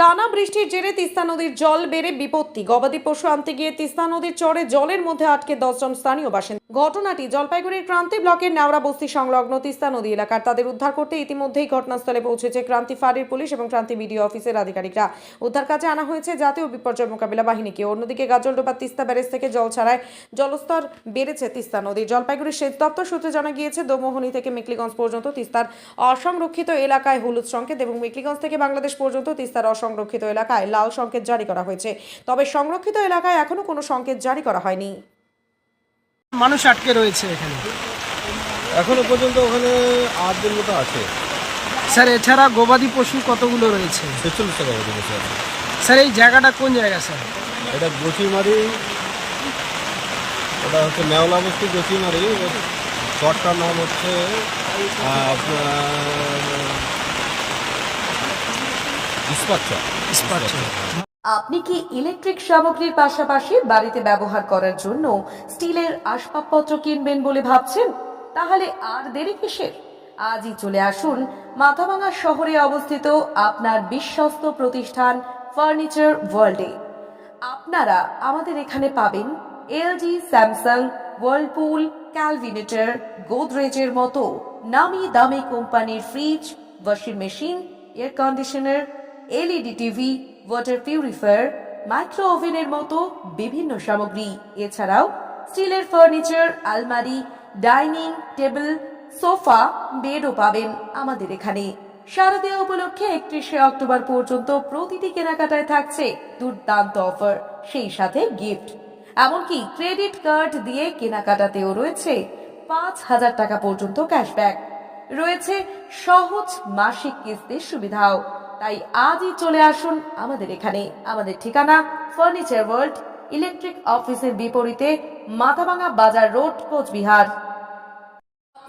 টানা বৃষ্টির জেরে তিস্তা নদীর জল বেড়ে বিপত্তি। গবাদি পশু আনতে গিয়ে তিস্তা নদীর চরে জলের মধ্যে আটকে দশজন স্থানীয় বাসিন্দা। ঘটনাটি জলপাইগুড়ির ক্রান্তি ব্লকের নেওড়া বস্তি সংলগ্ন তিস্তা নদী এলাকার। তাদের উদ্ধার করতে ইতিমধ্যেই ঘটনাস্থলে পৌঁছেছে ক্রান্তি ফাঁড়ির পুলিশ এবং ক্রান্তি বিডিও অফিসের আধিকারিকরা। উদ্ধার কাজে আনা হয়েছে জাতীয় বিপর্যয় মোকাবিলা বাহিনীকে। অন্যদিকে গাজলডোবা তিস্তা ব্যারেজ থেকে জল ছাড়ায় জলস্তর বেড়েছে তিস্তা নদী জলপাইগুড়ির সেচ দপ্তর সূত্রে জানা গিয়েছে, দোমোহনী থেকে মেকলিগঞ্জ পর্যন্ত তিস্তার অসংরক্ষিত এলাকায় হলুদ সংকেত এবং মেকলিগঞ্জ থেকে বাংলাদেশ পর্যন্ত তিস্তার অসংরক্ষিত এলাকায় লাল সংকেত জারি করা হয়েছে। তবে সংরক্ষিত এলাকায় এখনও কোনো সংকেত জারি করা হয়নি। মানুষ আটকে রয়েছে এখানে। এখনও পর্যন্ত ওখানে আট দিন মতো আছে। স্যার এছাড়া গবাদি পশু কতগুলো রয়েছে? আছে। স্যার এই জায়গাটা কোন জায়গা স্যার? এটা গচিমারি। ওটা হচ্ছে নেওলা বস্তি গচিমারি। শর্টটার নাম হচ্ছে আপনার আপনি কি ইলেকট্রিক সামগ্রীর পাশাপাশি বাড়িতে ব্যবহার করার জন্য স্টিলের আসবাবপত্র কিনবেন বলে ভাবছেন? তাহলে আর দেরি কিসের? আজই চলে আসুন মাথাভাঙা শহরে অবস্থিত আপনার বিশ্বস্ত প্রতিষ্ঠান ফার্নিচার ওয়ার্ল্ডে। আপনারা আমাদের এখানে পাবেন এলজি স্যামসাং ওয়ার্লপুল ক্যালভিনেটর গোদরেজের মতো নামি দামি কোম্পানির fridge washing machine air conditioner LED TV water purifier micro ওভেনের মতো বিভিন্ন সামগ্রী। এছাড়াও স্টিলের ফার্নিচার আলমারি ডাইনিং টেবিল সোফা বেডও পাবেন আমাদের এখানে। শারদীয় উপলক্ষে একত্রিশে অক্টোবর পর্যন্ত প্রতিটি কেনাকাটায় থাকছে দুর্দান্ত অফার, সেই সাথে গিফট এমনকি ক্রেডিট কার্ড দিয়ে কেনাকাটাতেও রয়েছে পাঁচ হাজার টাকা পর্যন্ত ক্যাশব্যাক রয়েছে সহজ মাসিক কিস্তির সুবিধাও। তাই আজই চলে আসুন আমাদের এখানে। আমাদের ঠিকানা ফার্নিচার ওয়ার্ল্ড, ইলেকট্রিক অফিসের বিপরীতে মাথাভাঙা বাজার road, Cooch Behar.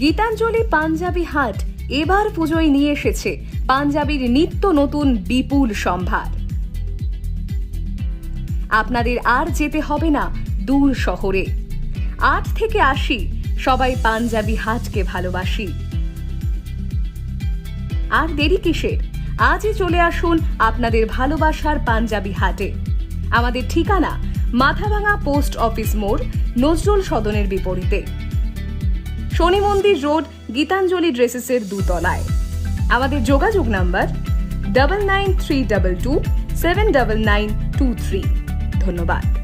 Gitanjali Punjabi Haat এবার পুজোয় নিয়ে এসেছে পাঞ্জাবির নিত্য নতুন বিপুল সম্ভার। আপনাদের আর যেতে হবে না দূর শহরে। আট থেকে আশি, সবাই পাঞ্জাবি হাটকে ভালোবাসি। আর দেরি কিসের? আজই চলে আসুন আপনাদের ভালোবাসার পাঞ্জাবি হাটে। আমাদের ঠিকানা মাথাভাঙা পোস্ট অফিস মোড়, নজরুল সদনের বিপরীতে। শনি মন্দির রোড গীতাঞ্জলি ড্রেসেসের দুতলায়। আমাদের যোগাযোগ number double nine three double two seven double nine two three ধন্যবাদ।